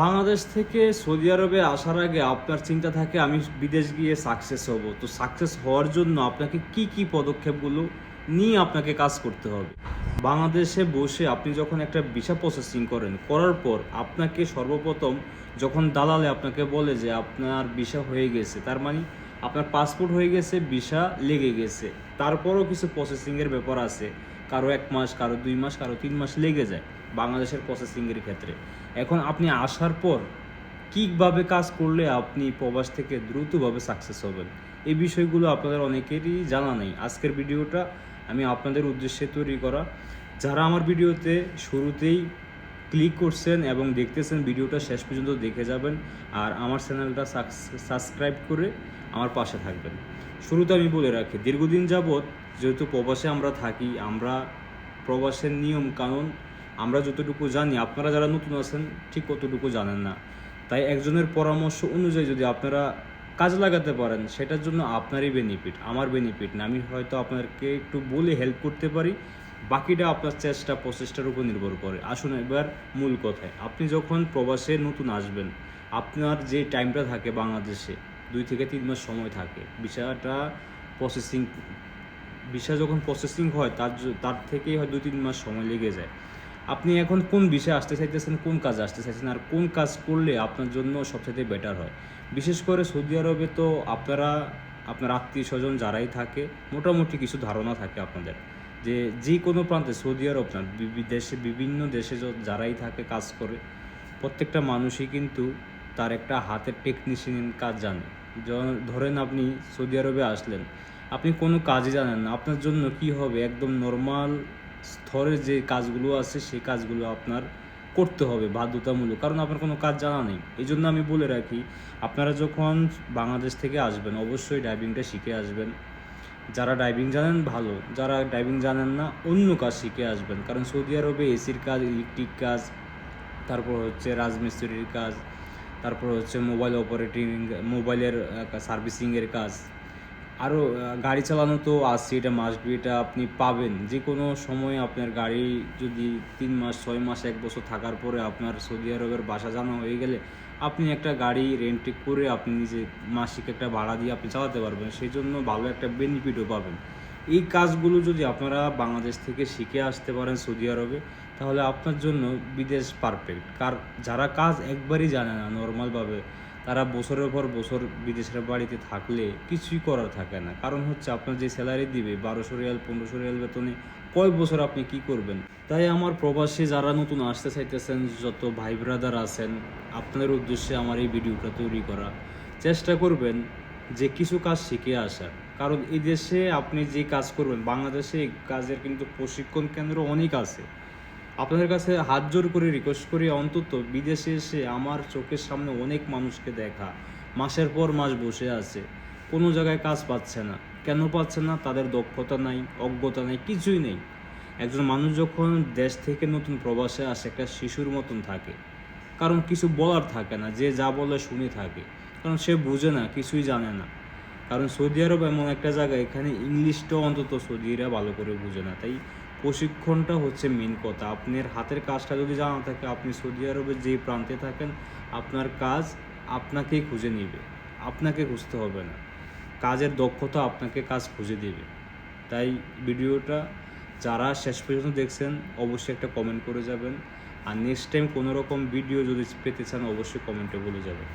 বাংলাদেশ থেকে সৌদি আরবে আসার আগে আপনার চিন্তা থাকে, আমি বিদেশ গিয়ে সাকসেস হব। তো সাকসেস হওয়ার জন্য আপনাকে কি কি পদক্ষেপগুলো নিয়ে আপনাকে কাজ করতে হবে? বাংলাদেশে বসে আপনি যখন একটা ভিসা প্রসেসিং করেন, করার পর আপনাকে সর্বপ্রথম যখন দালালে আপনাকে বলে যে আপনার ভিসা হয়ে গেছে, তার মানে আপনার পাসপোর্ট হয়ে গেছে ভিসা লেগে গেছে, তারপরও কিছু প্রসেসিংয়ের ব্যাপার আছে, কারও এক মাস, কারও দুই মাস, কারও তিন মাস লেগে যায় বাংলাদেশের প্রসেসিংয়ের ক্ষেত্রে। এখন আপনি আসার পর কীভাবে কাজ করলে আপনি প্রবাস থেকে দ্রুতভাবে সাকসেস হবেন? এই বিষয়গুলো আপনাদের অনেকেরই জানা নেই। আজকের ভিডিওটা আমি আপনাদের উদ্দেশ্যে তৈরি করা। যারা আমার ভিডিওতে শুরুতেই ক্লিক করছেন এবং দেখতেছেন ভিডিওটা শেষ পর্যন্ত দেখে যাবেন আর আমার চ্যানেলটা সাবস্ক্রাইব করে আমার পাশে থাকবেন। শুরুতে আমি বলে রাখি, দীর্ঘদিন যাবৎ যেহেতু প্রবাসে আমরা থাকি, আমরা প্রবাসের নিয়ম কানুন আমরা যতটুকু জানি, আপনারা যারা নতুন আছেন, ঠিক কতটুকু জানেন না। তাই একজনের পরামর্শ অনুযায়ী যদি আপনারা কাজ লাগাতে পারেন, সেটার জন্য আপনারই বেনিফিট আমার বেনিফিট না। আমি হয়তো আপনাকে একটু বলে হেল্প করতে পারি, বাকিটা আপনার চেষ্টা, প্রচেষ্টার উপর নির্ভর করে। আসুন এবার মূল কথায়, আপনি যখন প্রবাসে নতুন আসবেন, আপনার যে টাইমটা থাকে বাংলাদেশে, দুই থেকে তিন মাস সময় থাকে। বিষয়টা প্রসেসিং ভিসা যখন প্রসেসিং হয়, তার তার থেকেই হয় দুই তিন মাস সময় লেগে যায়। আপনি এখন কোন বিষয়ে আসতে চাইতেছেন, কোন কাজে আসতে চাইছেন আর কোন কাজ করলে আপনার জন্য সবথেকে বেটার হয়? বিশেষ করে সৌদি আরবে তো আপনারা, আপনার আত্মীয় স্বজন যারাই থাকে, মোটামুটি কিছু ধারণা থাকে আপনাদের যে যে কোনো প্রান্তে, সৌদি আরব না দেশে বিভিন্ন দেশে যারাই থাকে কাজ করে, প্রত্যেকটা মানুষই কিন্তু তার একটা হাতের টেকনিশিয়ান কাজ জানে। ধরেন আপনি সৌদি আরবে আসলেন, আপনি কোনো কাজই জানেন না, আপনার জন্য কি হবে? একদম নর্মাল স্তরের যে কাজগুলো আছে, সেই কাজগুলো আপনার করতে হবে বাধ্যতামূলক। কারণ আপনার কোনো কাজ জানা নেই। এই জন্য আমি বলে রাখি, আপনারা যখন বাংলাদেশ থেকে আসবেন, অবশ্যই ড্রাইভিংটা শিখে আসবেন। যারা ড্রাইভিং জানেন, ভালো। যারা ড্রাইভিং জানেন না, অন্য কাজ শিখে আসবেন। কারণ সৌদি আরবে এসির কাজ, ইলেকট্রিক কাজ, তারপর হচ্ছে রাজমিস্ত্রির কাজ, তারপর হচ্ছে মোবাইল অপারেটিং, মোবাইলের সার্ভিসিংয়ের কাজ আরও গাড়ি চালানো তো আছে, এটা মাস্ট বি এটা আপনি পাবেন। যে কোনো সময় আপনার গাড়ি যদি তিন মাস, ছয় মাস, এক বছর থাকার পরে আপনার সৌদি আরবের বাসা জানা হয়ে গেলে আপনি একটা গাড়ি রেন্ট করে আপনি নিজে মাসিক একটা ভাড়া দিয়ে আপনি চালাতে পারবেন। সেই জন্য ভালো একটা বেনিফিটও পাবেন। এই কাজগুলো যদি আপনারা বাংলাদেশ থেকে শিখে আসতে পারেন সৌদি আরবে, তাহলে আপনার জন্য বিদেশ পারফেক্ট কার, যারা কাজ একবারই জানে না নর্মালভাবে তারা বছরের পর বছর বিদেশের বাড়িতে থাকলে কিছুই করার থাকে না। কারণ হচ্ছে আপনার যে স্যালারি দিবে, বারোশো রিয়াল, পনেরোশো রিয়াল বেতনে কয় বছর আপনি কি করবেন? তাই আমার প্রবাসী যারা নতুন আসতে চাইতেছেন, যত ভাই ব্রাদার আছেন, আপনাদের উদ্দেশ্যে আমার এই ভিডিওটা তৈরি করা। চেষ্টা করবেন যে কিছু কাজ শিখে আসার। কারণ এই দেশে আপনি যে কাজ করবেন, বাংলাদেশে কাজের কিন্তু প্রশিক্ষণ কেন্দ্র অনেক আছে। আপনাদের কাছে হাত জোর করে রিকোয়েস্ট করি, অন্তত বিদেশে এসে আমার চোখের সামনে অনেক মানুষকে দেখা। মাসের পর মাস বসে আছে। কোনো জায়গায় কাজ পাচ্ছে না। কেন পাচ্ছে না? তাদের দক্ষতা নাই, অজ্ঞতা নাই, কিছুই নেই। একজন মানুষ যখন দেশ থেকে নতুন প্রবাসে আসে, একটা শিশুর মতন থাকে। কারণ কিছু বলার থাকে না, যে যা বলে শুনে থাকে। কারণ সে বুঝে না, কিছুই জানে না। কারণ সৌদি আরব এমন একটা জায়গা, এখানে ইংলিশটাও অন্তত সৌদিরা ভালো করে বুঝে না। তাই প্রশিক্ষণটা হচ্ছে মেন কথা। আপনার হাতের কাজটা যদি জানা থাকে, আপনি সৌদি আরবের যে প্রান্তে থাকেন, আপনার কাজ আপনাকেই খুঁজে নেবে। আপনাকে খুঁজতে হবে না। কাজের দক্ষতা আপনাকে কাজ খুঁজে দেবে। তাই ভিডিওটা যারা শেষ পর্যন্ত দেখছেন, অবশ্যই একটা কমেন্ট করে যাবেন। আর নেক্সট টাইম কোনো রকম ভিডিও যদি পেতে চান, অবশ্যই কমেন্টে বলে যাবেন।